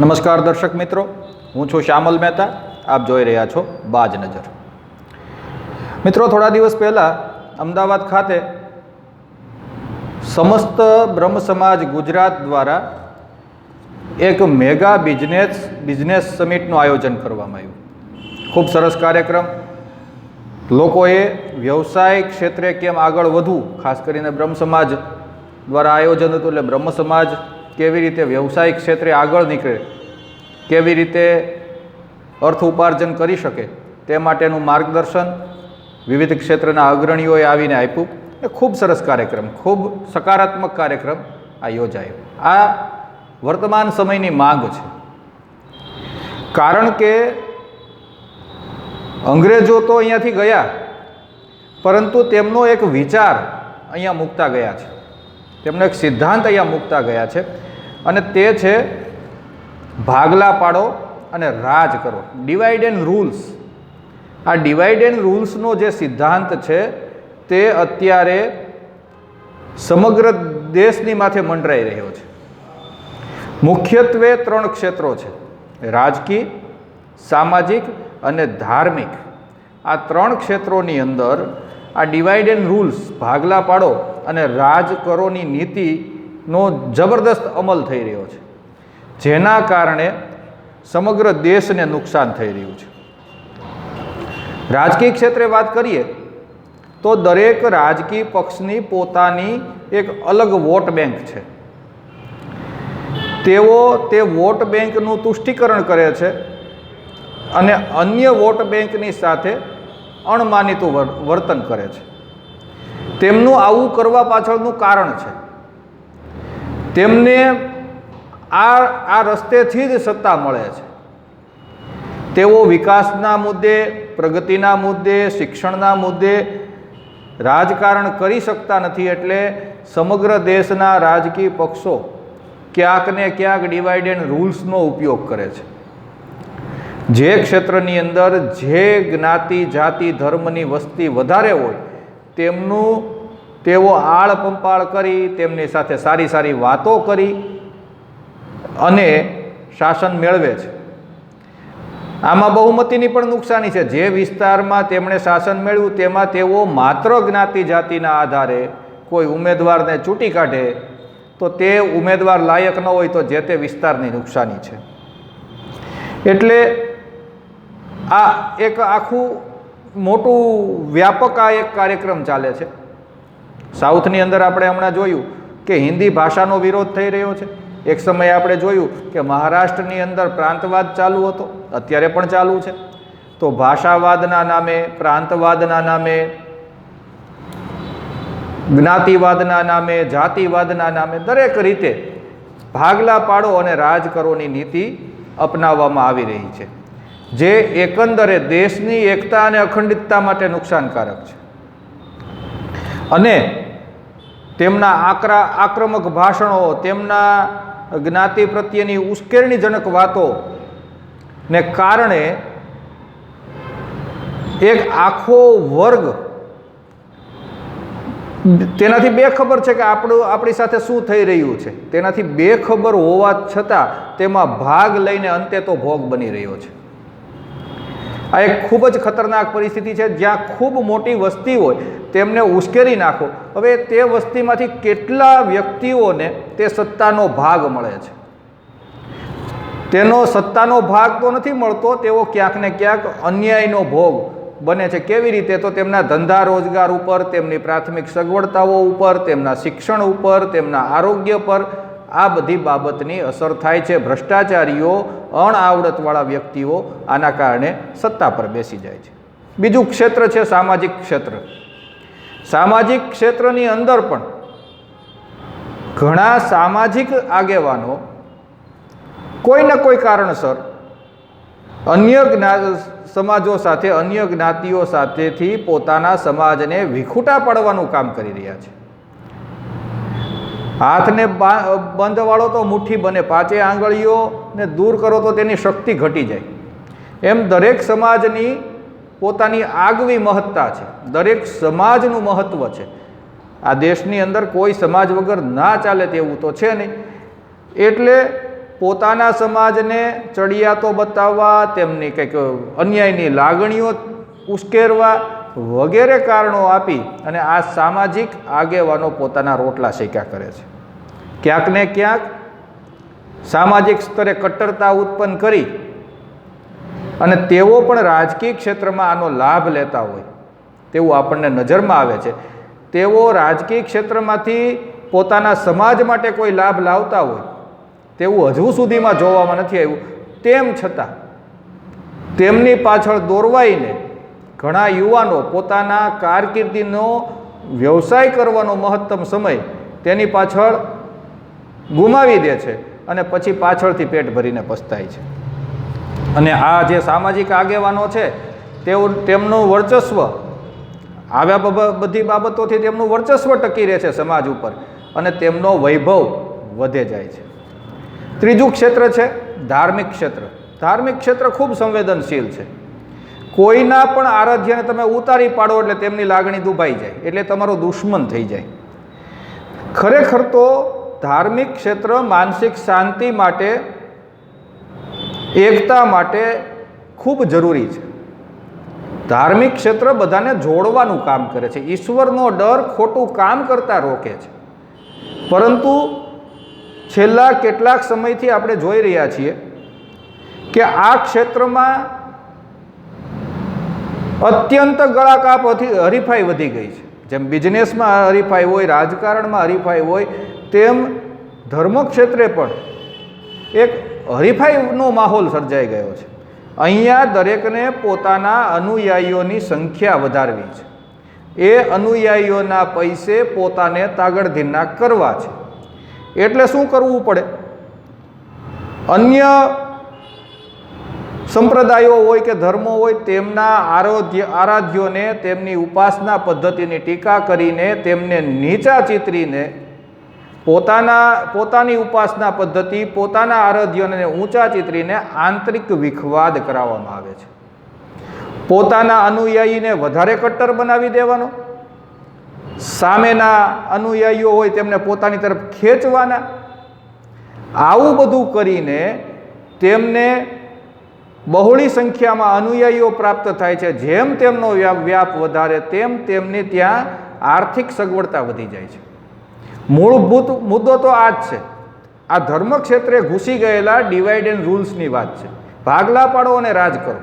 નમસ્કાર દર્શક મિત્રો, હું છું શ્યામલ મહેતા, આપ જોઈ રહ્યા છો બાજ નજર. મિત્રો, થોડા દિવસ પહેલાં અમદાવાદ ખાતે સમસ્ત બ્રહ્મ સમાજ ગુજરાત દ્વારા એક મેગા બિઝનેસ બિઝનેસ સમિટનું આયોજન કરવામાં આવ્યું. ખૂબ સરસ કાર્યક્રમ. લોકોએ વ્યવસાય ક્ષેત્રે કેમ આગળ વધવું, ખાસ કરીને બ્રહ્મ સમાજ દ્વારા આયોજન હતું એટલે બ્રહ્મ સમાજ કેવી રીતે વ્યવસાયિક ક્ષેત્રે આગળ નીકળે, કેવી રીતે અર્થ ઉપાર્જન કરી શકે, તે માટેનું માર્ગદર્શન વિવિધ ક્ષેત્રના અગ્રણીઓએ આવીને આપ્યું. એ ખૂબ સરસ કાર્યક્રમ, ખૂબ સકારાત્મક કાર્યક્રમ આ યોજાયો. આ વર્તમાન સમયની માંગ છે. કારણ કે અંગ્રેજો તો અહીંયાથી ગયા, પરંતુ તેમનો એક વિચાર અહીંયા મૂકતા ગયા છે. તેમનો એક સિદ્ધાંત અહીંયા મૂકતા ગયા છે. અને તે છે ભાગલા પાડો અને રાજ કરો. ડિવાઈડ એન્ડ રૂલ્સ આ ડિવાઈડ એન્ડ રૂલ્સનો જે સિદ્ધાંત છે, તે અત્યારે સમગ્ર દેશની માથે મંડરાઈ રહ્યો છે. મુખ્યત્વે ત્રણ ક્ષેત્રો છે. રાજકીય, સામાજિક અને ધાર્મિક. આ ત્રણ ક્ષેત્રોની અંદર આ ડિવાઈડ એન્ડ રૂલ્સ ભાગલા પાડો અને રાજ કરોની નીતિનો જબરદસ્ત અમલ થઈ રહ્યો છે. જેના કારણે સમગ્ર દેશને નુકસાન થઈ રહ્યું છે. રાજકીય ક્ષેત્રે વાત કરીએ, તો દરેક રાજકીય પક્ષની પોતાની એક અલગ વોટ બેંક છે. તેઓ તે વોટ બેંકનું તુષ્ટિકરણ કરે છે અને અન્ય વોટ બેંકની સાથે અણમાનીતું વર- વર્તન કરે છે. તેમનું આવું કરવા પાછળનું કારણ છે. તેમને આ આ રસ્તેથી જ સત્તા મળે છે. તેઓ વિકાસના મુદ્દે, પ્રગતિના મુદ્દે, શિક્ષણના મુદ્દે રાજકારણ કરી શકતા નથી એટલે સમગ્ર દેશના રાજકીય પક્ષો ક્યાંક ને ક્યાંક ડિવાઈડ એન્ડ રૂલ્સનો ઉપયોગ કરે છે. જે ક્ષેત્રની અંદર જે જ્ઞાતિ, જાતિ, ધર્મની વસ્તી વધારે હોય, તેમનું તેઓ આળ પંપાળ કરી, તેમની સાથે સારી સારી વાતો કરી અને શાસન મેળવે છે. આમાં બહુમતીની પણ નુકસાની છે. જે વિસ્તારમાં તેમણે શાસન મેળવ્યું, તેમાં તેઓ માત્ર જ્ઞાતિ જાતિના આધારે કોઈ ઉમેદવારને ચૂંટી કાઢે તો તે ઉમેદવાર લાયક ન હોય તો જે તે વિસ્તારની નુકસાની છે. એટલે આ એક આખું મોટું વ્યાપક આ એક કાર્યક્રમ ચાલે છે. સાઉથની અંદર આપણે હમણાં જોયું કે હિન્દી ભાષાનો વિરોધ થઈ રહ્યો છે. એક સમયે આપણે જોયું કે મહારાષ્ટ્રની અંદર પ્રાંતવાદ ચાલુ હતો, અત્યારે પણ ચાલુ છે. તો ભાષાવાદના નામે, પ્રાંતવાદના નામે, જ્ઞાતિવાદના નામે, જાતિવાદના નામે દરેક રીતે ભાગલા પાડો અને રાજ કરોની નીતિ અપનાવવામાં આવી રહી છે. જે એકંદરે દેશની એકતા અને અખંડિતતા માટે નુકસાનકારક છે. અને તેમના આક્રા, આક્રમક ભાષણો, તેમના જ્ઞાતિ પ્રત્યેની ઉશ્કેરણીજનક વાતો ને કારણે એક આખો વર્ગ તેનાથી બેખબર છે કે આપણું, આપણી સાથે શું થઈ રહ્યું છે. તેનાથી બેખબર હોવા છતાં તેમાં ભાગ લઈને અંતે તો ભોગ બની રહ્યો છે. આ એક ખૂબ જ ખતરનાક પરિસ્થિતિ છે, જ્યાં ખૂબ મોટી વસ્તી હોય, તેમને ઉશ્કેરી નાખો. હવે તે વસ્તીમાંથી કેટલા વ્યક્તિઓને તે સત્તાનો ભાગ મળે છે? તેનો સત્તાનો ભાગ તો નથી મળતો, તેઓ ક્યાંક ને ક્યાંક અન્યાયનો ભોગ બને છે. કેવી રીતે? તો તેમના ધંધા રોજગાર ઉપર, તેમની પ્રાથમિક સગવડતાઓ ઉપર, તેમના શિક્ષણ ઉપર, તેમના આરોગ્ય પર આ બધી બાબતની અસર થાય છે. ભ્રષ્ટાચારીઓ, અણઆવડતવાળા વ્યક્તિઓ આના કારણે સત્તા પર બેસી જાય છે. બીજું ક્ષેત્ર છે સામાજિક ક્ષેત્ર. સામાજિક ક્ષેત્રની અંદર પણ ઘણા સામાજિક આગેવાનો કોઈ ને કોઈ કારણસર અન્ય સમાજો સાથે, અન્ય જ્ઞાતિઓ સાથેથી પોતાના સમાજને વિખૂટા પાડવાનું કામ કરી રહ્યા છે. હાથને બંધ બંધવાળો તો મુઠ્ઠી બને, પાંચે આંગળીઓને દૂર કરો તો તેની શક્તિ ઘટી જાય. એમ દરેક સમાજની પોતાની આગવી મહત્તા છે. દરેક સમાજનું મહત્ત્વ છે. આ દેશની અંદર કોઈ સમાજ વગર ના ચાલે તેવું તો છે નહીં. એટલે પોતાના સમાજને ચડિયાતો બતાવવા, તેમની કંઈક અન્યાયની લાગણીઓ ઉશ્કેરવા વગેરે કારણો આપી અને આ સામાજિક આગેવાનો પોતાના રોટલા શેક્યા કરે છે. ક્યાંક ને ક્યાંક સામાજિક સ્તરે કટ્ટરતા ઉત્પન્ન કરી અને તેઓ પણ રાજકીય ક્ષેત્રમાં આનો લાભ લેતા હોય તેવું આપણને નજરમાં આવે છે. તેઓ રાજકીય ક્ષેત્રમાંથી પોતાના સમાજ માટે કોઈ લાભ લાવતા હોય તેવું હજુ સુધીમાં જોવામાં નથી આવ્યું. તેમ છતાં તેમની પાછળ દોરવાઈને ઘણા યુવાનો પોતાના કારકિર્દીનો વ્યવસાય કરવાનો મહત્તમ સમય તેની પાછળ ગુમાવી દે છે અને પછી પાછળથી પેટ ભરીને પસ્તાય છે. અને આ જે સામાજિક આગેવાનો છે, તેઓ તેમનું વર્ચસ્વ, આવ્યા બધી બાબતોથી તેમનું વર્ચસ્વ ટકી રહે છે સમાજ ઉપર અને તેમનો વૈભવ વધે જાય છે. ત્રીજું ક્ષેત્ર છે ધાર્મિક ક્ષેત્ર. ધાર્મિક ક્ષેત્ર ખૂબ સંવેદનશીલ છે. કોઈના પણ આરાધ્યને તમે ઉતારી પાડો એટલે તેમની લાગણી દુભાઈ જાય, એટલે તમારો દુશ્મન થઈ જાય. ખરેખર તો ધાર્મિક ક્ષેત્ર માનસિક શાંતિ માટે, એકતા માટે ખૂબ જરૂરી છે. ધાર્મિક ક્ષેત્ર બધાને જોડવાનું કામ કરે છે. ઈશ્વરનો ડર ખોટું કામ કરતા રોકે છે. પરંતુ છેલ્લા કેટલાક સમયથી આપણે જોઈ રહ્યા છીએ કે આ ક્ષેત્રમાં અત્યંત ગળાકાપ હરીફાઈ વધી ગઈ છે. જેમ બિઝનેસમાં હરીફાઈ હોય, રાજકારણમાં હરીફાઈ હોય, તેમ ધર્મ ક્ષેત્રે પણ એક હરીફાઈનો માહોલ સર્જાઈ ગયો છે. અહીંયા દરેકને પોતાના અનુયાયીઓની સંખ્યા વધારવી છે. એ અનુયાયીઓના પૈસે પોતાને તાગડધીના કરવા છે. એટલે શું કરવું પડે? અન્ય સંપ્રદાયો હોય કે ધર્મો હોય, તેમના આરોધ્ય આરાધ્યોને, તેમની ઉપાસના પદ્ધતિની ટીકા કરીને તેમને નીચા ચિતરીને પોતાના, પોતાની ઉપાસના પદ્ધતિ, પોતાના આરાધ્યોને ઊંચા ચિતરીને આંતરિક વિખવાદ કરાવવામાં આવે છે. પોતાના અનુયાયીને વધારે કટ્ટર બનાવી દેવાનો. સામેના અનુયાયીઓ હોય તેમને પોતાની તરફ ખેંચવાના. આવું બધું કરીને તેમને બહોળી સંખ્યામાં અનુયાયીઓ પ્રાપ્ત થાય છે. જેમ તેમનો વ્યાપ વધારે, તેમ તેમની ત્યાં આર્થિક સગવડતા વધી જાય છે. મૂળભૂત મુદ્દો તો આ જ છે. આ ધર્મ ક્ષેત્રે ઘૂસી ગયેલા ડિવાઇડ એન્ડ રૂલ્સની વાત છે. ભાગલા પાડો અને રાજ કરો.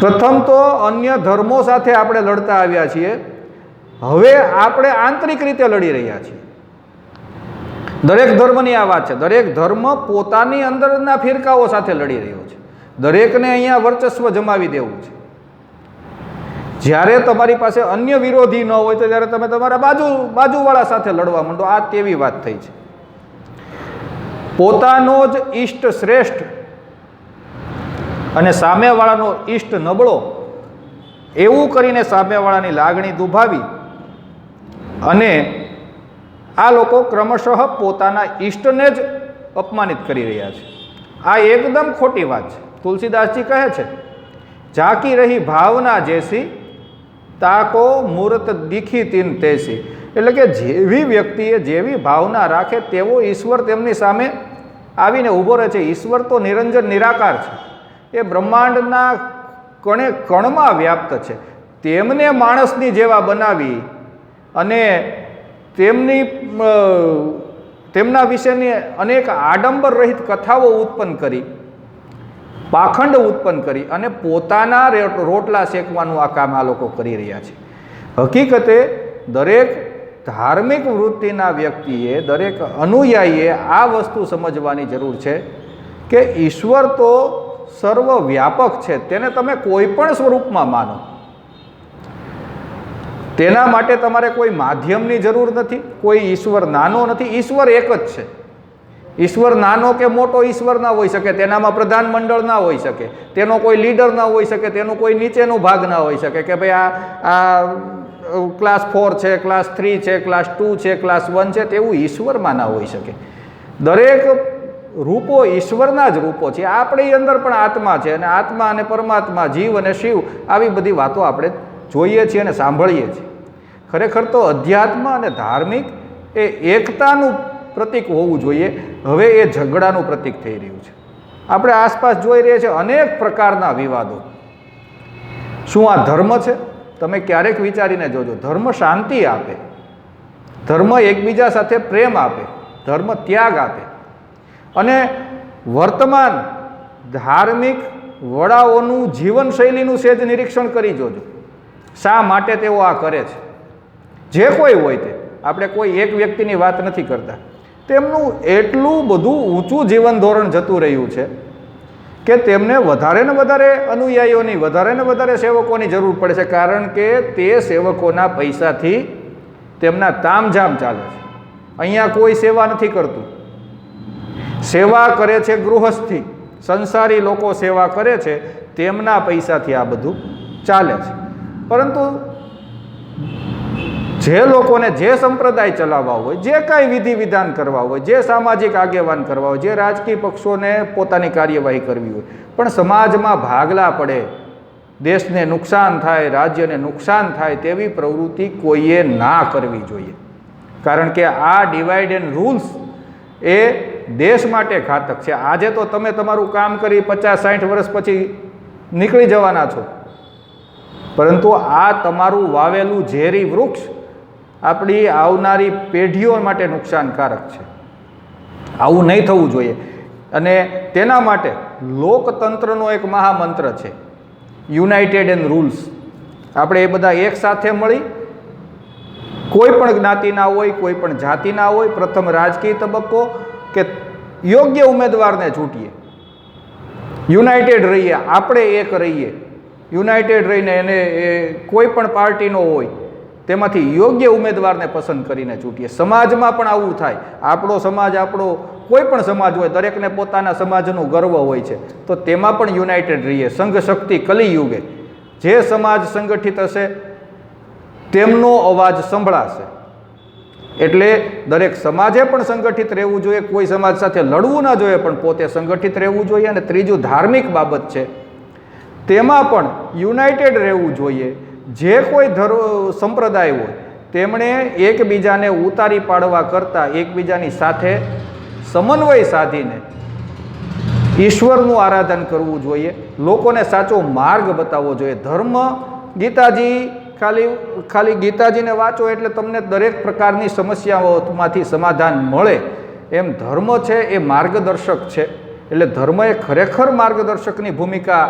પ્રથમ તો અન્ય ધર્મો સાથે આપણે લડતા આવ્યા છીએ. હવે આપણે આંતરિક રીતે લડી રહ્યા છીએ. દરેક ધર્મની આ વાત છે. દરેક ધર્મ પોતાની અંદરના ફિરકાઓ સાથે લડી રહ્યો છે. દરેકને અહીંયા વર્ચસ્વ જમાવી દેવું છે. જ્યારે તમારી પાસે અન્ય વિરોધી ન હોય તો ત્યારે તમે તમારા બાજુ, બાજુવાળા સાથે લડવા માંડો, આ તેવી વાત થઈ છે. પોતાનો જ ઈષ્ટ શ્રેષ્ઠ અને સામેવાળાનો ઈષ્ટ નબળો એવું કરીને સામેવાળાની લાગણી દુભાવી અને આ લોકો ક્રમશઃ પોતાના ઈષ્ટને જ અપમાનિત કરી રહ્યા છે. આ એકદમ ખોટી વાત છે. તુલસીદાસજી કહે છે, ઝાંકી રહી ભાવના જેસી, તાકો મૂર્ત દીખી તીન તેસી. એટલે કે જેવી વ્યક્તિએ જેવી ભાવના રાખે તેવો ઈશ્વર તેમની સામે આવીને ઊભો રહે છે. ઈશ્વર તો નિરંજન, નિરાકાર છે. એ બ્રહ્માંડના કણે કણમાં વ્યાપ્ત છે. તેમને માણસની જેવા બનાવી અને તેમની તેમના વિશેની અનેક આડંબર રહિત કથાઓ ઉત્પન્ન કરી, પાખંડ ઉત્પન્ન કરી અને પોતાના રોટલા શેકવાનું આ કામ આ લોકો કરી રહ્યા છે. હકીકતે દરેક ધાર્મિક વૃત્તિના વ્યક્તિએ, દરેક અનુયાયીએ આ વસ્તુ સમજવાની જરૂર છે કે ઈશ્વર તો સર્વવ્યાપક છે, તેને તમે કોઈ પણ સ્વરૂપમાં માનો. તેના માટે તમારે કોઈ માધ્યમની જરૂર નથી, કોઈ ઈશ્વર નાનો નથી, ઈશ્વર એક જ છે. ઈશ્વર નાનો કે મોટો ઈશ્વર ના હોઈ શકે, તેનામાં પ્રધાનમંડળ ના હોઈ શકે, તેનો કોઈ લીડર ના હોઈ શકે, તેનો કોઈ નીચેનો ભાગ ના હોઈ શકે કે ભાઈ આ આ ક્લાસ ફોર છે, ક્લાસ થ્રી છે, ક્લાસ ટુ છે, ક્લાસ વન છે, તેવું ઈશ્વરમાં ના હોઈ શકે. દરેક રૂપો ઈશ્વરના જ રૂપો છે. આપણી અંદર પણ આત્મા છે અને આત્મા અને પરમાત્મા, જીવ અને શિવ, આવી બધી વાતો આપણે જોઈએ છીએ અને સાંભળીએ છીએ. ખરેખર તો અધ્યાત્મ અને ધાર્મિક એ એકતાનું પ્રતીક હોવું જોઈએ. હવે એ ઝઘડાનું પ્રતીક થઈ રહ્યું છે. આપણે આસપાસ જોઈ રહ્યા છીએ અનેક પ્રકારના વિવાદો. શું આ ધર્મ છે? તમે ક્યારેક વિચારીને જોજો. ધર્મ શાંતિ આપે. ધર્મ એકબીજા સાથે પ્રેમ આપે. ધર્મ ત્યાગ આપે. અને વર્તમાન ધાર્મિક વડાઓનું જીવનશૈલીનું સેજ નિરીક્ષણ કરી જોજો. શા માટે તેઓ આ કરે છે? જે કોઈ હોય તે. આપણે કોઈ એક વ્યક્તિની વાત નથી કરતા. તેમનું એટલું બધું ઊંચું જીવન ધોરણ જતું રહ્યું છે કે તેમને વધારે ને વધારે અનુયાયીઓની, વધારે ને વધારે સેવકોની જરૂર પડે છે. કારણ કે તે સેવકોના પૈસાથી તેમના તામઝામ ચાલે છે. અહીંયા કોઈ સેવા નથી કરતું. સેવા કરે છે ગૃહસ્થી. સંસારી લોકો સેવા કરે છે. તેમના પૈસાથી આ બધું ચાલે છે. પરંતુ જે લોકોને જે સંપ્રદાય ચલાવવા હોય, જે કાંઈ વિધિ વિધાન કરવા હોય, જે સામાજિક આગેવાન કરવા હોય, જે રાજકીય પક્ષોને પોતાની કાર્યવાહી કરવી હોય, પણ સમાજમાં ભાગલા પડે, દેશને નુકસાન થાય, રાજ્યને નુકસાન થાય તેવી પ્રવૃત્તિ કોઈએ ના કરવી જોઈએ. કારણ કે આ ડિવાઈડ એન્ડ રૂલ્સ એ દેશ માટે ઘાતક છે. આજે તો તમે તમારું કામ કરી પચાસ સાઠ વર્ષ પછી નીકળી જવાના છો. પરંતુ આ તમારું વાવેલું ઝેરી વૃક્ષ આપણી આવનારી પેઢીઓ માટે નુકસાનકારક છે. આવું નહીં થવું જોઈએ. અને તેના માટે લોકતંત્રનો એક મહામંત્ર છે યુનાઇટેડ એન્ડ રૂલ્સ આપણે એ બધા એક સાથે મળી, કોઈ પણ જ્ઞાતિના હોય, કોઈ પણ જાતિના હોય, પ્રથમ રાજકીય તબક્કો કે યોગ્ય ઉમેદવારને ચૂંટીએ. યુનાઇટેડ રહીએ, આપણે એક રહીએ. યુનાઇટેડ રહીને એને એ કોઈ પણ પાર્ટીનો હોય, તેમાંથી યોગ્ય ઉમેદવારને પસંદ કરીને ચૂંટીએ. સમાજમાં પણ આવું થાય. આપણો સમાજ, આપણો કોઈ પણ સમાજ હોય, દરેકને પોતાના સમાજનું ગર્વ હોય છે, તો તેમાં પણ યુનાઇટેડ રહીએ. સંઘ શક્તિ કલિયુગે. જે સમાજ સંગઠિત હશે, તેમનો અવાજ સંભળાશે. એટલે દરેક સમાજે પણ સંગઠિત રહેવું જોઈએ. કોઈ સમાજ સાથે લડવું ના જોઈએ, પણ પોતે સંગઠિત રહેવું જોઈએ. અને ત્રીજું ધાર્મિક બાબત છે તેમાં પણ યુનાઇટેડ રહેવું જોઈએ. જે કોઈ ધર્મ સંપ્રદાય હોય, તેમણે એકબીજાને ઉતારી પાડવા કરતાં એકબીજાની સાથે સમન્વય સાધીને ઈશ્વરનું આરાધન કરવું જોઈએ. લોકોને સાચો માર્ગ બતાવવો જોઈએ. ધર્મ, ગીતાજી, ખાલી ખાલી ગીતાજીને વાંચો એટલે તમને દરેક પ્રકારની સમસ્યાઓમાંથી સમાધાન મળે. એમ ધર્મ છે એ માર્ગદર્શક છે. એટલે ધર્મ એ ખરેખર માર્ગદર્શકની ભૂમિકા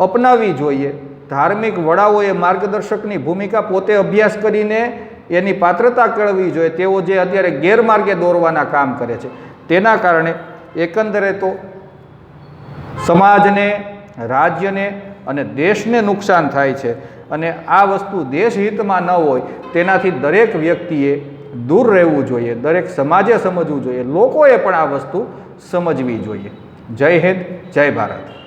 અપનાવવી જોઈએ. ધાર્મિક વડાઓએ માર્ગદર્શકની ભૂમિકા પોતે અભ્યાસ કરીને એની પાત્રતા કેળવવી જોઈએ. તેઓ જે અત્યારે ગેરમાર્ગે દોરવાના કામ કરે છે. તેના કારણે એકંદરે તો સમાજને, રાજ્યને અને દેશને નુકસાન થાય છે અને આ વસ્તુ દેશહિતમાં ન હોય તેનાથી દરેક વ્યક્તિએ દૂર રહેવું જોઈએ. દરેક સમાજે સમજવું જોઈએ. લોકોએ પણ આ વસ્તુ સમજવી જોઈએ. જય હિન્દ, જય ભારત.